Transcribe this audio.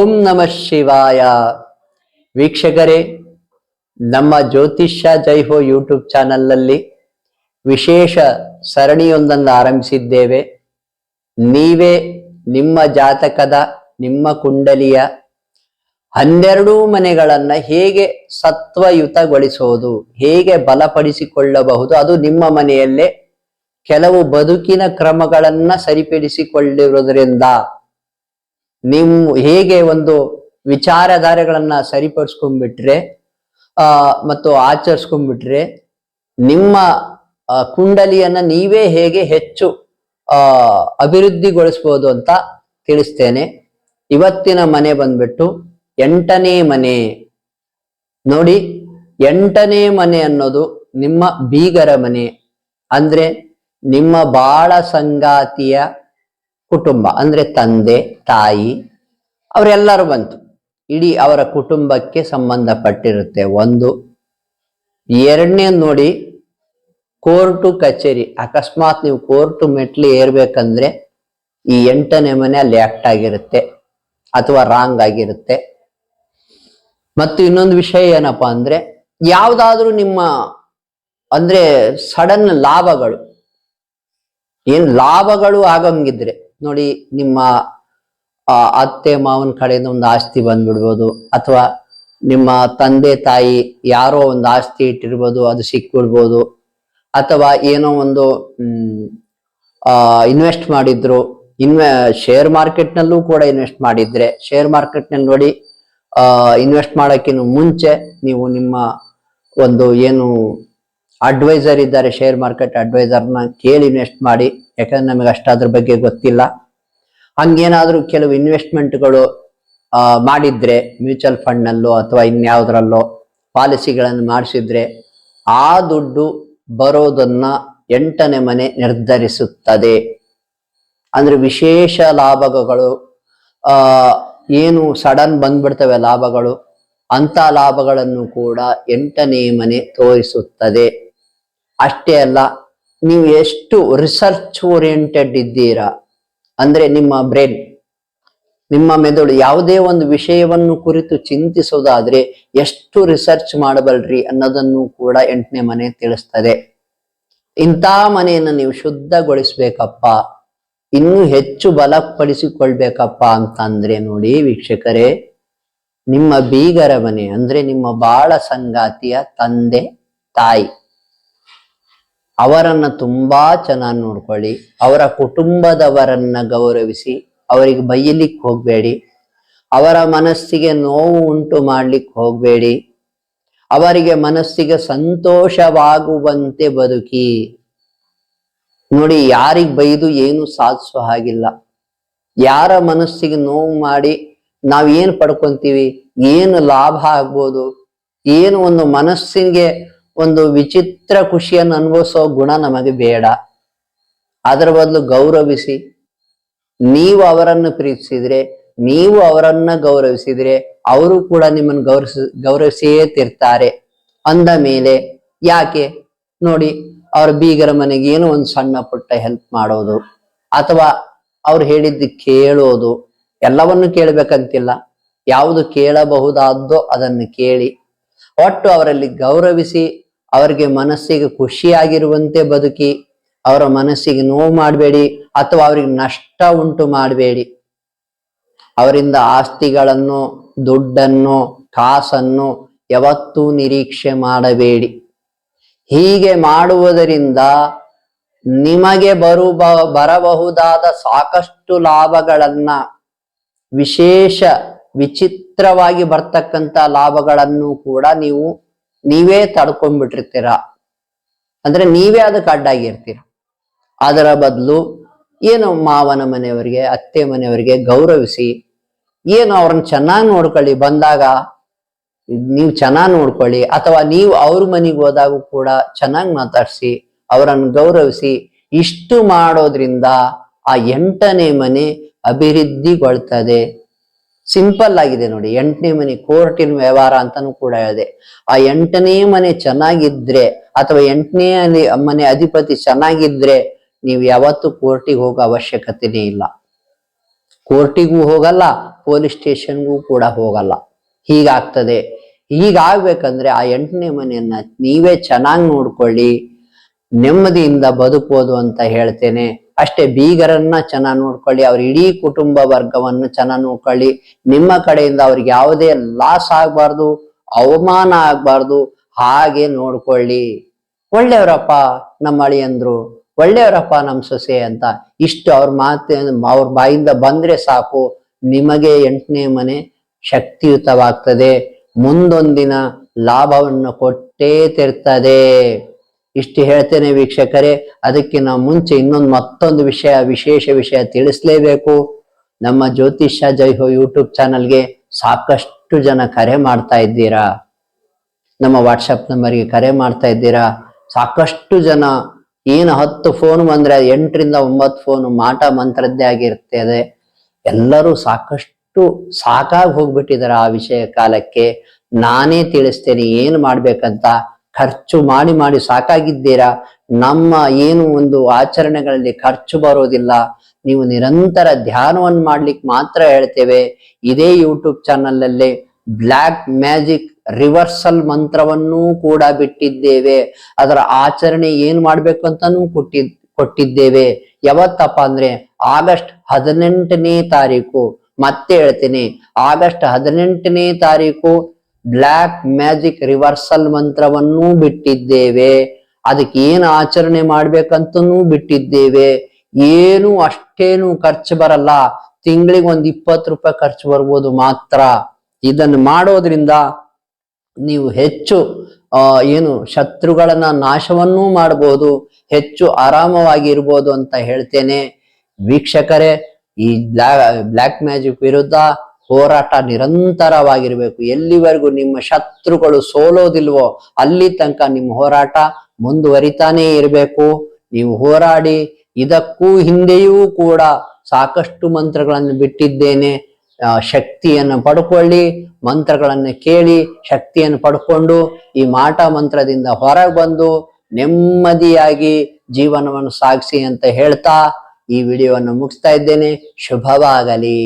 ಓಂ ನಮಃ ಶಿವಾಯ. ವೀಕ್ಷಕರೇ, ನಮ್ಮ ಜ್ಯೋತಿಷ್ಯ ಜೈಹೋ ಯೂಟ್ಯೂಬ್ ಚಾನಲ್ನಲ್ಲಿ ವಿಶೇಷ ಸರಣಿಯೊಂದನ್ನು ಆರಂಭಿಸಿದ್ದೇವೆ. ನೀವೇ ನಿಮ್ಮ ಜಾತಕದ, ನಿಮ್ಮ ಕುಂಡಲಿಯ ಹನ್ನೆರಡೂ ಮನೆಗಳನ್ನು ಹೇಗೆ ಸತ್ವಯುತಗೊಳಿಸುವುದು ಹೇಗೆ ಬಲಪಡಿಸಿಕೊಳ್ಳಬಹುದು, ಅದು ನಿಮ್ಮ ಮನೆಯಲ್ಲೇ ಕೆಲವು ಬದುಕಿನ ಕ್ರಮಗಳನ್ನು ಸರಿಪಡಿಸಿಕೊಳ್ಳಿರುವುದರಿಂದ ನೀವು ಹೇಗೆ ಒಂದು ವಿಚಾರಧಾರೆಗಳನ್ನ ಸರಿಪಡಿಸ್ಕೊಂಡ್ಬಿಟ್ರೆ, ಆ, ಮತ್ತು ಆಚರಿಸ್ಕೊಂಡ್ಬಿಟ್ರೆ, ನಿಮ್ಮ ಕುಂಡಲಿಯನ್ನ ನೀವೇ ಹೇಗೆ ಹೆಚ್ಚು, ಆ, ಅಭಿವೃದ್ಧಿಗೊಳಿಸ್ಬೋದು ಅಂತ ತಿಳಿಸ್ತೇನೆ. ಇವತ್ತಿನ ಮನೆ ಬಂದ್ಬಿಟ್ಟು ಎಂಟನೇ ಮನೆ. ನೋಡಿ, ಎಂಟನೇ ಮನೆ ಅನ್ನೋದು ನಿಮ್ಮ ಬೀಗರ ಮನೆ. ಅಂದ್ರೆ ನಿಮ್ಮ ಬಾಳ ಸಂಗಾತಿಯ ಕುಟುಂಬ, ಅಂದ್ರೆ ತಂದೆ, ತಾಯಿ, ಅವರೆಲ್ಲರೂ ಬಂತು. ಇಡೀ ಅವರ ಕುಟುಂಬಕ್ಕೆ ಸಂಬಂಧಪಟ್ಟಿರುತ್ತೆ ಒಂದು. ಎರಡನೇ ನೋಡಿ, ಕೋರ್ಟು ಕಚೇರಿ. ಅಕಸ್ಮಾತ್ ನೀವು ಕೋರ್ಟು ಮೆಟ್ಲು ಏರ್ಬೇಕಂದ್ರೆ ಈ ಎಂಟನೇ ಮನೆ ಅಲ್ಲಿ ಆಕ್ಟ್ ಆಗಿರುತ್ತೆ, ಅಥವಾ ರಾಂಗ್ ಆಗಿರುತ್ತೆ. ಮತ್ತು ಇನ್ನೊಂದು ವಿಷಯ ಏನಪ್ಪಾ ಅಂದ್ರೆ, ಯಾವ್ದಾದ್ರೂ ನಿಮ್ಮ, ಅಂದ್ರೆ ಸಡನ್ ಲಾಭಗಳು, ಏನ್ ಲಾಭಗಳು ಆಗಂಗಿದ್ರೆ ನೋಡಿ, ನಿಮ್ಮ ಅತ್ತೆ ಮಾವನ ಕಡೆಯಿಂದ ಒಂದು ಆಸ್ತಿ ಬಂದ್ಬಿಡ್ಬೋದು. ಅಥವಾ ನಿಮ್ಮ ತಂದೆ, ತಾಯಿ ಯಾರೋ ಒಂದು ಆಸ್ತಿ ಇಟ್ಟಿರ್ಬೋದು, ಅದು ಸಿಕ್ಬಿಡ್ಬೋದು. ಅಥವಾ ಏನೋ ಒಂದು ಇನ್ವೆಸ್ಟ್ ಮಾಡಿದ್ರು. ಇನ್ವೆ ಶೇರ್ ಮಾರ್ಕೆಟ್ನಲ್ಲೂ ಕೂಡ ಇನ್ವೆಸ್ಟ್ ಮಾಡಿದ್ರೆ. ಶೇರ್ ಮಾರ್ಕೆಟ್ನಲ್ಲಿ ನೋಡಿ ಇನ್ವೆಸ್ಟ್ ಮಾಡೋಕ್ಕಿಂತ ಮುಂಚೆ ನೀವು ನಿಮ್ಮ ಒಂದು ಏನು ಅಡ್ವೈಸರ್ ಇದ್ದಾರೆ ಶೇರ್ ಮಾರ್ಕೆಟ್ ಅಡ್ವೈಸರ್ನ ಕೇಳಿ ಇನ್ವೆಸ್ಟ್ ಮಾಡಿ. ಯಾಕಂದ್ರೆ ನಮಗೆ ಅಷ್ಟು ಅದ್ರ ಬಗ್ಗೆ ಗೊತ್ತಿಲ್ಲ. ಹಂಗೇನಾದ್ರೂ ಕೆಲವು ಇನ್ವೆಸ್ಟ್ಮೆಂಟ್ಗಳು ಮಾಡಿದ್ರೆ ಮ್ಯೂಚುವಲ್ ಫಂಡ್ನಲ್ಲೋ ಅಥವಾ ಇನ್ಯಾವುದ್ರಲ್ಲೋ ಪಾಲಿಸಿಗಳನ್ನು ಮಾಡಿಸಿದ್ರೆ ಆ ದುಡ್ಡು ಬರೋದನ್ನ ಎಂಟನೇ ಮನೆ ನಿರ್ಧರಿಸುತ್ತದೆ. ಅಂದ್ರೆ ವಿಶೇಷ ಲಾಭಗಳು ಏನು ಸಡನ್ ಬಂದ್ಬಿಡ್ತವೆ ಲಾಭಗಳು ಅಂತ ಲಾಭಗಳನ್ನು ಕೂಡ ಎಂಟನೇ ಮನೆ ತೋರಿಸುತ್ತದೆ. ಅಷ್ಟೇ ಅಲ್ಲ, ನೀವು ಎಷ್ಟು ರಿಸರ್ಚ್ ಓರಿಯೆಂಟೆಡ್ ಇದ್ದೀರಾ, ಅಂದ್ರೆ ನಿಮ್ಮ ಬ್ರೈನ್ ನಿಮ್ಮ ಮೆದುಳು ಯಾವುದೇ ಒಂದು ವಿಷಯವನ್ನು ಕುರಿತು ಚಿಂತಿಸೋದಾದ್ರೆ ಎಷ್ಟು ರಿಸರ್ಚ್ ಮಾಡಬಲ್ರಿ ಅನ್ನೋದನ್ನು ಕೂಡ ಎಂಟನೇ ಮನೆ ತಿಳಿಸ್ತದೆ. ಇಂಥ ಮನೆಯನ್ನು ನೀವು ಶುದ್ಧಗೊಳಿಸ್ಬೇಕಪ್ಪ, ಇನ್ನೂ ಹೆಚ್ಚು ಬಲಪಡಿಸಿಕೊಳ್ಬೇಕಪ್ಪ ಅಂತಂದ್ರೆ ನೋಡಿ ವೀಕ್ಷಕರೇ, ನಿಮ್ಮ ಬೀಗರ ಮನೆ ಅಂದ್ರೆ ನಿಮ್ಮ ಬಾಳ ಸಂಗಾತಿಯ ತಂದೆ ತಾಯಿ. ಅವರನ್ನ ತುಂಬಾ ಚೆನ್ನಾಗಿ ನೋಡ್ಕೊಳ್ಳಿ. ಅವರ ಕುಟುಂಬದವರನ್ನ ಗೌರವಿಸಿ, ಅವರಿಗೆ ಬೈಯಲಿಕ್ಕೆ ಹೋಗ್ಬೇಡಿ. ಅವರ ಮನಸ್ಸಿಗೆ ನೋವು ಉಂಟು ಮಾಡ್ಲಿಕ್ಕೆ ಹೋಗ್ಬೇಡಿ. ಅವರಿಗೆ ಮನಸ್ಸಿಗೆ ಸಂತೋಷವಾಗುವಂತೆ ಬದುಕಿ. ನೋಡಿ, ಯಾರಿಗೆ ಬೈದು ಏನು ಸಾಧಿಸೋ ಹಾಗಿಲ್ಲ. ಯಾರ ಮನಸ್ಸಿಗೆ ನೋವು ಮಾಡಿ ನಾವ್ ಏನ್ ಪಡ್ಕೊಂತೀವಿ? ಏನು ಲಾಭ ಆಗ್ಬೋದು? ಏನು ಒಂದು ಮನಸ್ಸಿಗೆ ಒಂದು ವಿಚಿತ್ರ ಖುಷಿಯನ್ನು ಅನುಭವಿಸೋ ಗುಣ ನಮಗೆ ಬೇಡ. ಅದರ ಬದಲು ಗೌರವಿಸಿ. ನೀವು ಅವರನ್ನು ಪ್ರೀತಿಸಿದ್ರೆ, ನೀವು ಅವರನ್ನ ಗೌರವಿಸಿದ್ರೆ, ಅವರು ಕೂಡ ನಿಮ್ಮನ್ನು ಗೌರವಿಸ, ಗೌರವಿಸಿಯೇ ತಿರ್ತಾರೆ. ಅಂದ ಮೇಲೆ ಯಾಕೆ? ನೋಡಿ, ಅವ್ರ ಬೀಗರ ಮನೆಗೆ ಏನೋ ಒಂದು ಸಣ್ಣ ಪುಟ್ಟ ಹೆಲ್ಪ್ ಮಾಡೋದು, ಅಥವಾ ಅವ್ರು ಹೇಳಿದ್ದು ಕೇಳೋದು, ಎಲ್ಲವನ್ನು ಕೇಳಬೇಕಂತಿಲ್ಲ. ಯಾವುದು ಕೇಳಬಹುದಾದ್ದೋ ಅದನ್ನು ಕೇಳಿ. ಒಟ್ಟು ಅವರಲ್ಲಿ ಗೌರವಿಸಿ ಅವರಿಗೆ ಮನಸ್ಸಿಗೆ ಖುಷಿಯಾಗಿರುವಂತೆ ಬದುಕಿ, ಅವರ ಮನಸ್ಸಿಗೆ ನೋವು ಮಾಡಬೇಡಿ ಅಥವಾ ಅವರಿಗೆ ನಷ್ಟ ಉಂಟು ಮಾಡಬೇಡಿ. ಅವರಿಂದ ಆಸ್ತಿಗಳನ್ನು, ದುಡ್ಡನ್ನು, ಕಾಸನ್ನು ಯಾವತ್ತೂ ನಿರೀಕ್ಷೆ ಮಾಡಬೇಡಿ. ಹೀಗೆ ಮಾಡುವುದರಿಂದ ನಿಮಗೆ ಬರು, ಬರಬಹುದಾದ ಸಾಕಷ್ಟು ಲಾಭಗಳನ್ನ, ವಿಶೇಷ ವಿಚಿತ್ರವಾಗಿ ಬರ್ತಕ್ಕಂಥ ಲಾಭಗಳನ್ನು ಕೂಡ ನೀವು ನೀವೇ ತಡ್ಕೊಂಡ್ಬಿಟ್ಟಿರ್ತೀರ? ಅಂದ್ರೆ ನೀವೇ ಅದಕ್ಕೆ ಅಡ್ಡಾಗಿರ್ತೀರ? ಅದರ ಬದಲು ಏನು ಮಾವನ ಮನೆಯವರಿಗೆ, ಅತ್ತೆ ಮನೆಯವರಿಗೆ ಗೌರವಿಸಿ, ಏನು ಅವ್ರನ್ನ ಚೆನ್ನಾಗಿ ನೋಡ್ಕೊಳ್ಳಿ ಬಂದಾಗ, ನೀವು ಚೆನ್ನಾಗಿ ನೋಡ್ಕೊಳ್ಳಿ, ಅಥವಾ ನೀವು ಅವ್ರ ಮನೆಗೆ ಹೋದಾಗ ಕೂಡ ಚೆನ್ನಾಗಿ ಮಾತಾಡ್ಸಿ, ಅವರನ್ನು ಗೌರವಿಸಿ, ಇಷ್ಟು ಮಾಡೋದ್ರಿಂದ ಆ ಎಂಟನೇ ಮನೆ ಅಭಿವೃದ್ಧಿಗೊಳ್ತದೆ. ಸಿಂಪಲ್ ಆಗಿದೆ ನೋಡಿ. ಎಂಟನೇ ಮನೆ ಕೋರ್ಟಿನ ವ್ಯವಹಾರ ಅಂತಾನು ಕೂಡ ಹೇಳಿದೆ ಆ ಎಂಟನೇ ಮನೆ ಚೆನ್ನಾಗಿದ್ರೆ ಅಥವಾ ಎಂಟನೇ ಮನೆ ಅಧಿಪತಿ ಚೆನ್ನಾಗಿದ್ರೆ ನೀವು ಯಾವತ್ತೂ ಕೋರ್ಟಿಗೆ ಹೋಗೋ ಅವಶ್ಯಕತೆನೇ ಇಲ್ಲ. ಕೋರ್ಟಿಗೂ ಹೋಗಲ್ಲ, ಪೊಲೀಸ್ ಸ್ಟೇಷನ್ಗೂ ಕೂಡ ಹೋಗಲ್ಲ. ಹೀಗಾಗ್ತದೆ. ಹೀಗಾಗ್ಬೇಕಂದ್ರೆ ಆ ಎಂಟನೇ ಮನೆಯನ್ನ ನೀವೇ ಚೆನ್ನಾಗಿ ನೋಡ್ಕೊಳ್ಳಿ. ನೆಮ್ಮದಿಯಿಂದ ಬದುಕೋದು ಅಂತ ಹೇಳ್ತೇನೆ. ಅಷ್ಟೇ ಬೀಗರನ್ನ ಚೆನ್ನಾಗಿ ನೋಡ್ಕೊಳ್ಳಿ, ಅವ್ರ ಇಡೀ ಕುಟುಂಬ ವರ್ಗವನ್ನು ಚೆನ್ನಾಗಿ ನೋಡ್ಕೊಳ್ಳಿ. ನಿಮ್ಮ ಕಡೆಯಿಂದ ಅವ್ರಿಗೆ ಯಾವುದೇ ಲಾಸ್ ಆಗ್ಬಾರ್ದು, ಅವಮಾನ ಆಗ್ಬಾರ್ದು, ಹಾಗೆ ನೋಡ್ಕೊಳ್ಳಿ. ಒಳ್ಳೆಯವರಪ್ಪ ನಮ್ಮ ಅಳಿಯಂದ್ರು, ಒಳ್ಳೆಯವರಪ್ಪ ನಮ್ಮ ಸೊಸೆ ಅಂತ ಇಷ್ಟು ಅವ್ರ ಮಾತು, ಅವ್ರ ಬಾಯಿಂದ ಬಂದ್ರೆ ಸಾಕು. ನಿಮಗೆ ಎಂಟನೇ ಮನೆ ಶಕ್ತಿಯುತವಾಗ್ತದೆ. ಮುಂದೊಂದಿನ ಲಾಭವನ್ನು ಕೊಟ್ಟೇ ತಿರ್ತದೆ. ಇಷ್ಟು ಹೇಳ್ತೇನೆ ವೀಕ್ಷಕರೇ ಅದಕ್ಕಿಂತ ಮುಂಚೆ ಇನ್ನೊಂದು ಮತ್ತೊಂದು ವಿಷಯ, ವಿಶೇಷ ವಿಷಯ ತಿಳಿಸ್ಲೇಬೇಕು. ನಮ್ಮ ಜ್ಯೋತಿಷ ಜೈಹೋ ಯೂಟ್ಯೂಬ್ ಚಾನಲ್ಗೆ ಸಾಕಷ್ಟು ಜನ ಕರೆ ಮಾಡ್ತಾ ಇದ್ದೀರಾ? ನಮ್ಮ ವಾಟ್ಸಪ್ ನಂಬರ್ಗೆ ಕರೆ ಮಾಡ್ತಾ ಇದ್ದೀರಾ? ಸಾಕಷ್ಟು ಜನ, ಏನು ಹತ್ತು ಫೋನ್ ಬಂದ್ರೆ ಎಂಟರಿಂದ ಒಂಬತ್ತು ಫೋನ್ ಮಾಟ ಮಂತ್ರದ್ದೇ ಆಗಿರ್ತದೆ. ಎಲ್ಲರೂ ಸಾಕಷ್ಟು ಸಾಕಾಗಿ ಹೋಗ್ಬಿಟ್ಟಿದ್ದಾರೆ ಆ ವಿಷಯ ಕಾಲಕ್ಕೆ. ನಾನೇ ತಿಳಿಸ್ತೇನೆ, ಏನು ಮಾಡ್ಬೇಕಂತ. ಖರ್ಚು ಮಾಡಿ ಮಾಡಿ ಸಾಕಾಗಿದ್ದೀರಾ? ನಮ್ಮ ಏನು ಒಂದು ಆಚರಣೆಗಳಲ್ಲಿ ಖರ್ಚು ಬರೋದಿಲ್ಲ. ನೀವು ನಿರಂತರ ಧ್ಯಾನವನ್ನು ಮಾಡ್ಲಿಕ್ಕೆ ಮಾತ್ರ ಹೇಳ್ತೇವೆ. ಇದೇ ಯೂಟ್ಯೂಬ್ ಚಾನಲ್ ಅಲ್ಲಿ ಬ್ಲ್ಯಾಕ್ ಮ್ಯಾಜಿಕ್ ರಿವರ್ಸಲ್ ಮಂತ್ರವನ್ನೂ ಕೂಡ ಬಿಟ್ಟಿದ್ದೇವೆ. ಅದರ ಆಚರಣೆ ಏನ್ ಮಾಡ್ಬೇಕು ಅಂತಾನೂ ಕೊಟ್ಟಿ, ಕೊಟ್ಟಿದ್ದೇವೆ. ಯಾವತ್ತಪ್ಪ ಅಂದ್ರೆ ಆಗಸ್ಟ್ ಹದಿನೆಂಟನೇ ತಾರೀಕು. ಮತ್ತೆ ಹೇಳ್ತೀನಿ, ಆಗಸ್ಟ್ ಹದಿನೆಂಟನೇ ತಾರೀಕು ಬ್ಲ್ಯಾಕ್ ಮ್ಯಾಜಿಕ್ ರಿವರ್ಸಲ್ ಮಂತ್ರವನ್ನೂ ಬಿಟ್ಟಿದ್ದೇವೆ. ಅದಕ್ಕೆ ಏನು ಆಚರಣೆ ಮಾಡ್ಬೇಕಂತನೂ ಬಿಟ್ಟಿದ್ದೇವೆ. ಏನು ಅಷ್ಟೇನು ಖರ್ಚು ಬರಲ್ಲ. ತಿಂಗಳಿಗೆ ಒಂದ್ ಇಪ್ಪತ್ತು ರೂಪಾಯಿ ಖರ್ಚು ಬರ್ಬೋದು ಮಾತ್ರ. ಇದನ್ನು ಮಾಡೋದ್ರಿಂದ ನೀವು ಹೆಚ್ಚು ಏನು ಶತ್ರುಗಳನ್ನ ನಾಶವನ್ನೂ ಮಾಡಬಹುದು ಹೆಚ್ಚು ಆರಾಮವಾಗಿ ಇರ್ಬೋದು ಅಂತ ಹೇಳ್ತೇನೆ. ವೀಕ್ಷಕರೇ, ಈ ಬ್ಲ್ಯಾಕ್ ಮ್ಯಾಜಿಕ್ ವಿರುದ್ಧ ಹೋರಾಟ ನಿರಂತರವಾಗಿರಬೇಕು. ಎಲ್ಲಿವರೆಗೂ ನಿಮ್ಮ ಶತ್ರುಗಳು ಸೋಲೋದಿಲ್ವೋ ಅಲ್ಲಿ ತನಕ ನಿಮ್ಮ ಹೋರಾಟ ಮುಂದುವರಿತಾನೇ ಇರಬೇಕು. ನೀವು ಹೋರಾಡಿ ಇದಕ್ಕೂ ಹಿಂದೆಯೂ ಕೂಡ ಸಾಕಷ್ಟು ಮಂತ್ರಗಳನ್ನು ಬಿಟ್ಟಿದ್ದೇನೆ. ಶಕ್ತಿಯನ್ನು ಪಡ್ಕೊಳ್ಳಿ, ಮಂತ್ರಗಳನ್ನು ಕೇಳಿ ಶಕ್ತಿಯನ್ನು ಪಡ್ಕೊಂಡು ಈ ಮಾಟ ಮಂತ್ರದಿಂದ ಹೊರಗೆ ಬಂದು ನೆಮ್ಮದಿಯಾಗಿ ಜೀವನವನ್ನು ಸಾಗಿಸಿ ಅಂತ ಹೇಳ್ತಾ ಈ ವಿಡಿಯೋವನ್ನು ಮುಗಿಸ್ತಾ ಇದ್ದೇನೆ. ಶುಭವಾಗಲಿ.